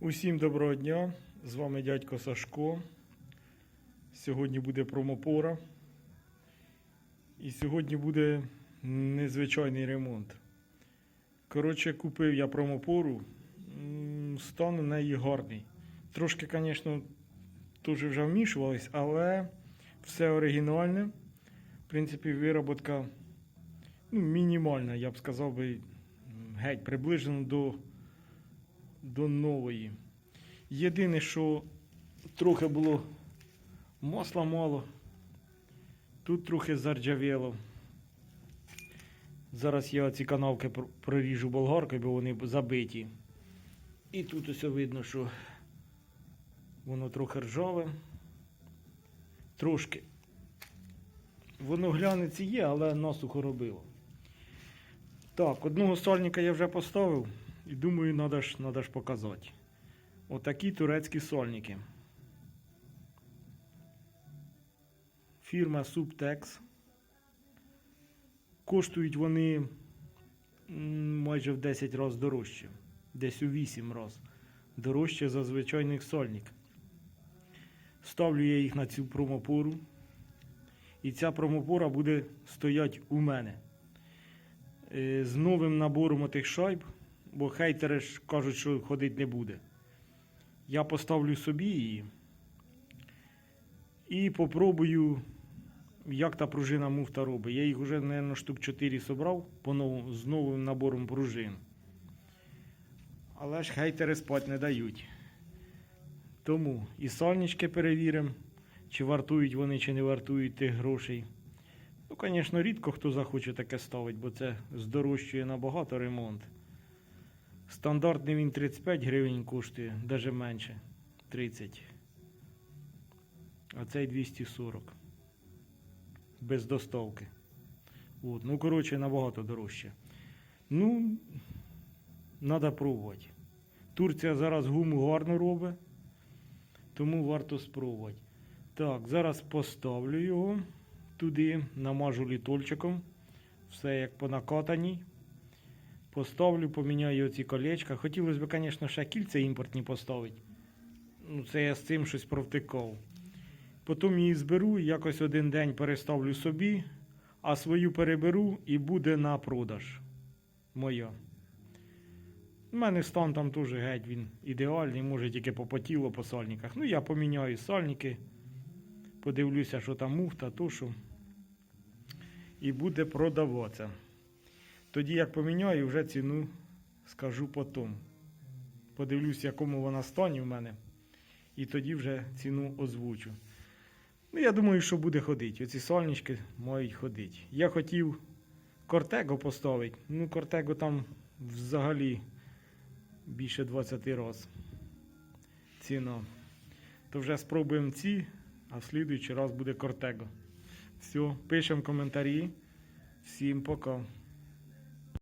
Усім доброго дня! З вами дядько Сашко. Сьогодні буде промопора. І сьогодні буде незвичайний ремонт. Коротше, купив я промопору. Стан у неї гарний. Трошки, звісно, теж вже вмішувались, але все оригінальне. В принципі, вироботка ну, мінімальна, я б сказав би, геть приближена до до нової. Єдине, що трохи було масла мало, тут трохи зарджавіло. Зараз я ці канавки проріжу болгаркою, бо вони забиті. І тут ось видно, що воно трохи ржаве. Трошки. Воно глянець є, але насухо робило. Так, одного сальника я вже поставив. І думаю, надо ж, надо ж показати. Отакі турецькі сольники. Фірма Subtex. Коштують вони майже в 10 разів дорожче. Десь у 8 разів дорожче за звичайних сольник. Ставлю я їх на цю промопору. І ця промопора буде стояти у мене. Е, З новим набором отих шайб бо хейтери ж кажуть, що ходити не буде. Я поставлю собі її і попробую, як та пружина муфта робить. Я їх вже, мабуть, штук 4 собрав з новим набором пружин. Але ж хейтери спати не дають. Тому і сальнички перевіримо, чи вартують вони, чи не вартують тих грошей. Ну, звісно, рідко хто захоче таке ставити, бо це здорожчує набагато ремонт. Стандартний він 35 гривень коштує, навіть менше 30. А цей 240. Без доставки. От. Ну, коротше, набагато дорожче. Ну, треба пробувати. Турція зараз гуму гарно робить, тому варто спробувати. Так, зараз поставлю його туди, намажу літольчиком. Все як по накатаній. Поставлю, поміняю ці колечка. Хотілося б, звісно, ще кільця імпортні поставити. Ну, це я з цим щось провтикав. Потім її зберу, якось один день переставлю собі, а свою переберу і буде на продаж. Моя. У мене стан там теж геть він ідеальний, може тільки попотіло по сальниках. Ну, я поміняю сальники, подивлюся, що там муфта, то що. І буде продаватися. Тоді як поміняю, вже ціну скажу потім. Подивлюсь, в якому вона стані в мене. І тоді вже ціну озвучу. Ну, я думаю, що буде ходити. Оці сальнички мають ходити. Я хотів кортего поставити. Ну, кортего там взагалі більше 20 разів ціна. То вже спробуємо ці, а в слідуючий раз буде кортего. Все, пишемо коментарі. Всім пока.